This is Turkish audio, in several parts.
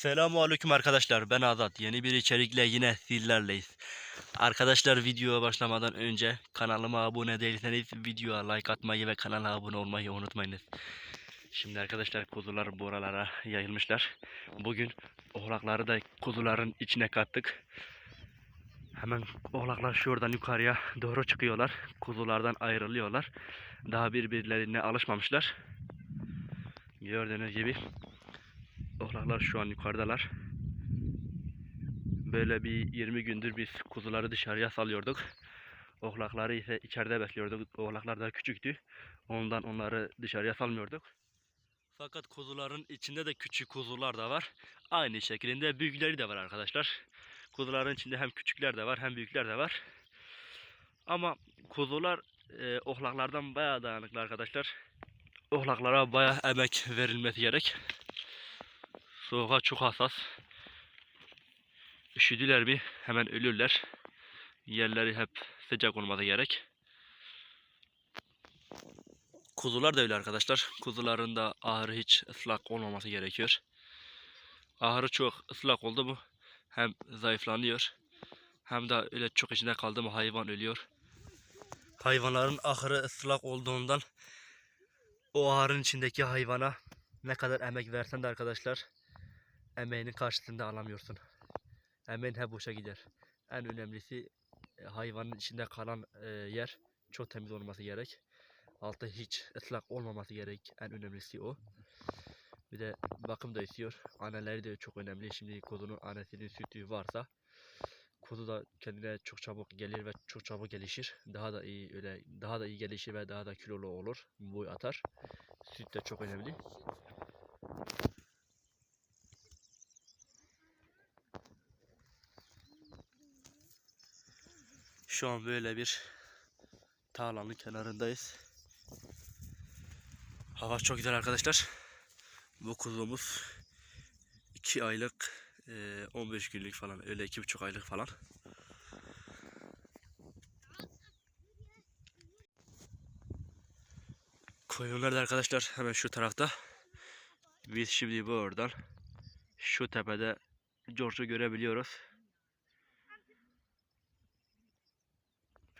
Selamun Aleyküm arkadaşlar. Ben Azat. Yeni bir içerikle yine sizlerleyiz. Arkadaşlar videoya başlamadan önce kanalıma abone değilseniz videoya like atmayı ve kanala abone olmayı unutmayınız. Şimdi arkadaşlar kuzular buralara yayılmışlar. Bugün oğlakları da kuzuların içine kattık. Hemen oğlaklar şuradan yukarıya doğru çıkıyorlar. Kuzulardan ayrılıyorlar. Daha birbirlerine alışmamışlar. Gördüğünüz gibi Oğlaklar şu an yukarıdalar. Böyle bir 20 gündür biz kuzuları dışarıya salıyorduk. Oğlakları ise içeride bekliyorduk. Oğlaklar daha küçüktü. Ondan onları dışarıya salmıyorduk. Fakat kuzuların içinde de küçük kuzular da var. Aynı şekilde büyükleri de var arkadaşlar. Kuzuların içinde hem küçükler de var hem büyükler de var. Ama kuzular e, oğlaklardan bayağı dayanıklı arkadaşlar. Oğlaklara bayağı emek verilmesi gerek. Soğuğa çok hassas. Üşüdüler mi hemen ölürler. Yerleri hep sıcak olması gerek. Kuzular da öyle arkadaşlar. Kuzuların da ahırı hiç ıslak olmaması gerekiyor. Ahırı çok ıslak oldu mu hem zayıflanıyor hem de öyle çok içinde kaldı mı hayvan ölüyor. Hayvanların ahırı ıslak olduğundan o ahırın içindeki hayvana ne kadar emek versen de arkadaşlar emeğinin karşılığında alamıyorsun. Emeğin hep boşa gider. En önemlisi e, hayvanın içinde kalan e, yer çok temiz olması gerek. Altı hiç ıslak olmaması gerek. En önemlisi o. Bir de bakım da istiyor. Anneleri de çok önemli. Şimdi kuzunun annesinin sütü varsa kuzu da kendine çok çabuk gelir ve çok çabuk gelişir. Daha da iyi öyle daha da iyi gelişir ve daha da kilolu olur. Boy atar. Süt de çok önemli. Şu an böyle bir tarlanın kenarındayız. Hava çok güzel arkadaşlar. Bu kuzumuz 2 aylık, eee, 15 günlük falan, öyle 2,5 aylık falan. Koyunlar da arkadaşlar hemen şu tarafta. Biz şimdi bu oradan şu tepede George'u görebiliyoruz.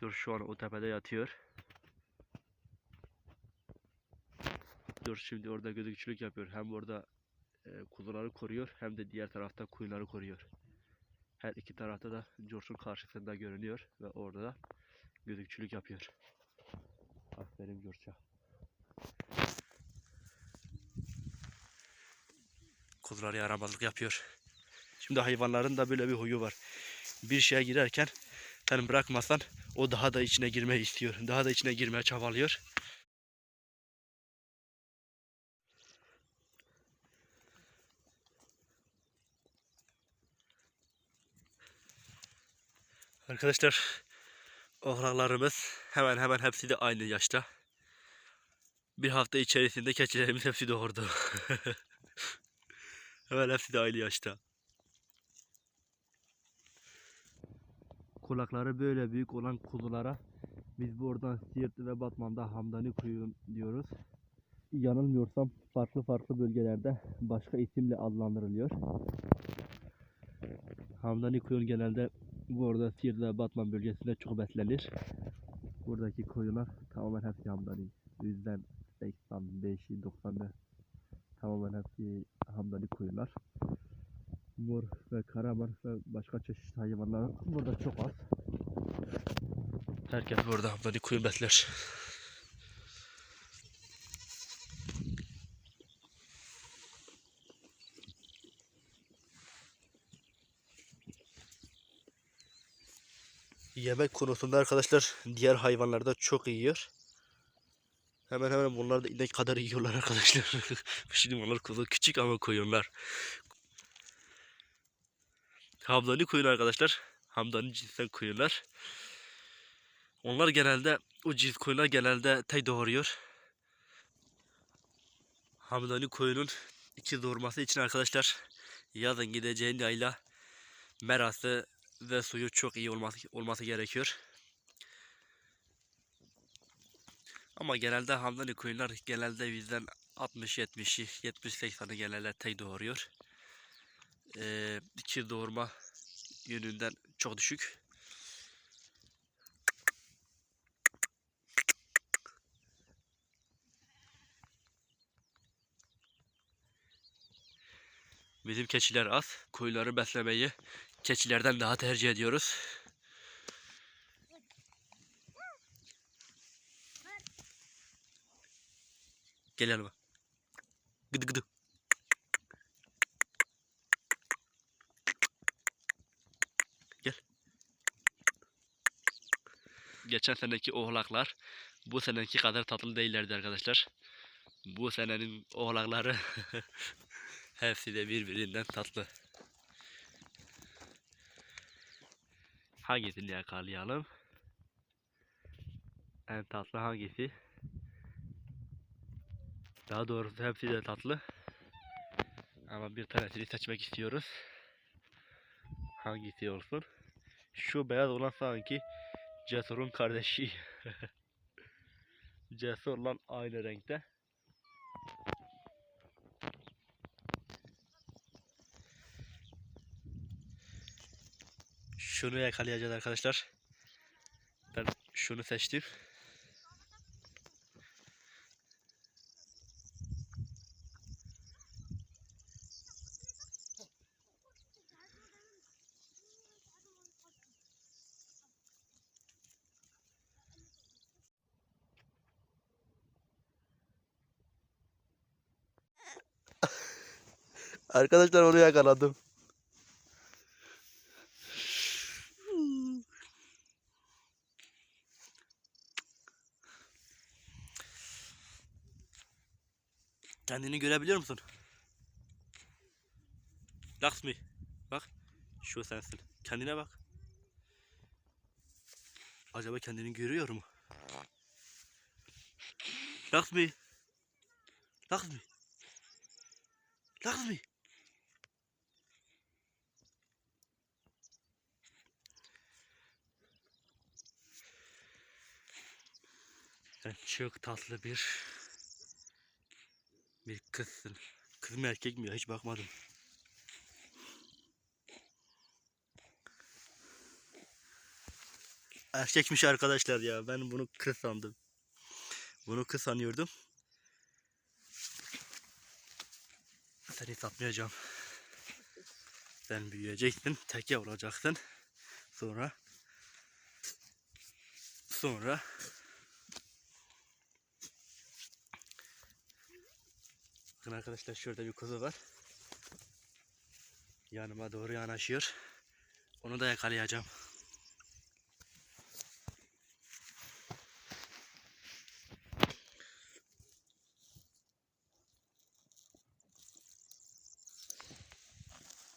Dur şu an o tepede yatıyor. Dur şimdi orada gözükçülük yapıyor. Hem orada e, kuzuları koruyor hem de diğer tarafta koyunları koruyor. Her iki tarafta da George'un karşısında görünüyor ve orada da gözükçülük yapıyor. Aferin George'a. Kuzular yaramazlık yapıyor. Şimdi hayvanların da böyle bir huyu var. Bir şeye girerken sen bırakmasan o daha da içine girmeyi istiyor. Daha da içine girmeye çabalıyor. Arkadaşlar oğlaklarımız hemen hemen hepsi de aynı yaşta. Bir hafta içerisinde keçilerimiz hepsi doğurdu. hemen hepsi de aynı yaşta. Kulakları böyle büyük olan kuzulara biz buradan Siirt ve Batman'da Hamdani Kuyu diyoruz. Yanılmıyorsam farklı farklı bölgelerde başka isimle adlandırılıyor. Hamdani Kuyun genelde bu arada Siirt ve Batman bölgesinde çok beslenir. Buradaki koyunlar tamamen hepsi Hamdani. Yüzden 85'i 90'ı tamamen hepsi Hamdani koyunlar mor ve karaman ve başka çeşitli hayvanlar burada çok az. Herkes burada böyle koyun besler. Yemek konusunda arkadaşlar diğer hayvanlar da çok yiyor. Hemen hemen bunlar da inek kadar yiyorlar arkadaşlar. Şimdi bunlar kuzu küçük ama koyunlar. Hamdani koyun arkadaşlar. Hamdani cinsten koyunlar. Onlar genelde o cins koyunlar genelde tek doğuruyor. Hamdani koyunun iki doğurması için arkadaşlar yazın gideceğin yayla merası ve suyu çok iyi olması, olması gerekiyor. Ama genelde Hamdani koyunlar genelde bizden 60-70'i 70-80'i genelde tek doğuruyor. Ee, kir doğurma yönünden çok düşük. Bizim keçiler az. Koyunları beslemeyi keçilerden daha tercih ediyoruz. Gel yanıma. Gıdı gıdı. Geçen seneki oğlaklar bu seneki kadar tatlı değillerdi arkadaşlar. Bu senenin oğlakları hepsi de birbirinden tatlı. Hangisini yakalayalım? En tatlı hangisi? Daha doğrusu hepsi de tatlı. Ama bir tanesini seçmek istiyoruz. Hangisi olsun? Şu beyaz olan sanki Cesur'un kardeşi. Cesur'la aynı renkte. Şunu yakalayacağız arkadaşlar. Ben şunu seçtim. Arkadaşlar onu yakaladım. Kendini görebiliyor musun? Laksmi. Bak. Şu sensin. Kendine bak. Acaba kendini görüyor mu? Laksmi. Laksmi. Laksmi. Çok tatlı bir bir kızsın. Kız mı erkek mi ya hiç bakmadım. Erkekmiş arkadaşlar ya. Ben bunu kız sandım. Bunu kız sanıyordum. Seni satmayacağım. Sen büyüyeceksin. Teke olacaksın. Sonra sonra Bakın arkadaşlar şurada bir kuzu var. Yanıma doğru yanaşıyor. Onu da yakalayacağım.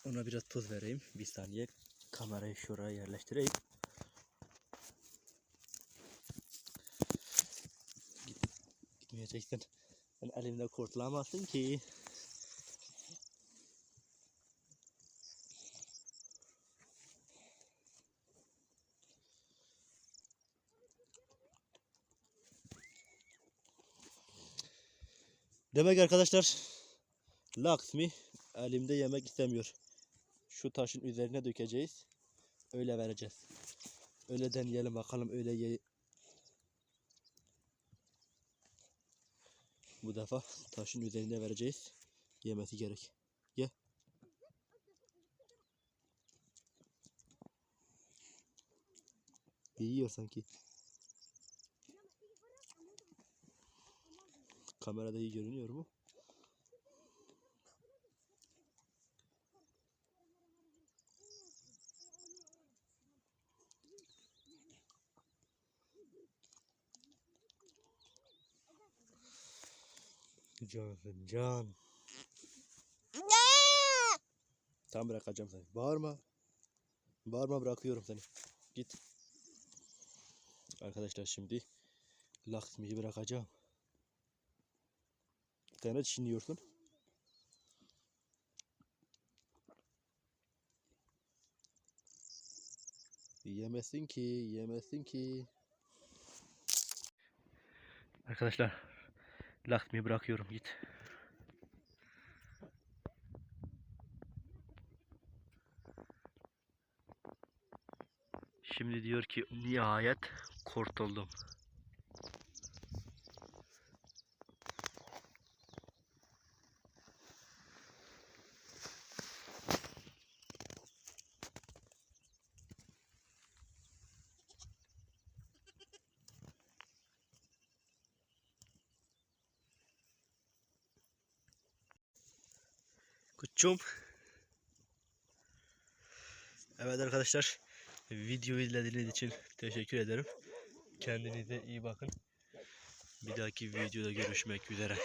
Ona biraz tuz vereyim. Bir saniye kamerayı şuraya yerleştireyim. Git, gitmeyeceksin. Ben elimde kurtulamazsın ki. Demek arkadaşlar Laksmi elimde yemek istemiyor. Şu taşın üzerine dökeceğiz. Öyle vereceğiz. Öyle deneyelim bakalım öyle ye Bu defa taşın üzerine vereceğiz. Yemesi gerek. Ye. Yiyor sanki. Kamerada iyi görünüyor mu? Cansın can. Tamam bırakacağım seni. Bağırma. Bağırma bırakıyorum seni. Git. Arkadaşlar şimdi Laksmi'yi bırakacağım. Sen ne düşünüyorsun? Yemesin ki, yemesin ki. Arkadaşlar Lastiği bırakıyorum git. Şimdi diyor ki nihayet kurtuldum. Cum. Evet arkadaşlar. Videoyu izlediğiniz için teşekkür ederim. Kendinize iyi bakın. Bir dahaki videoda görüşmek üzere.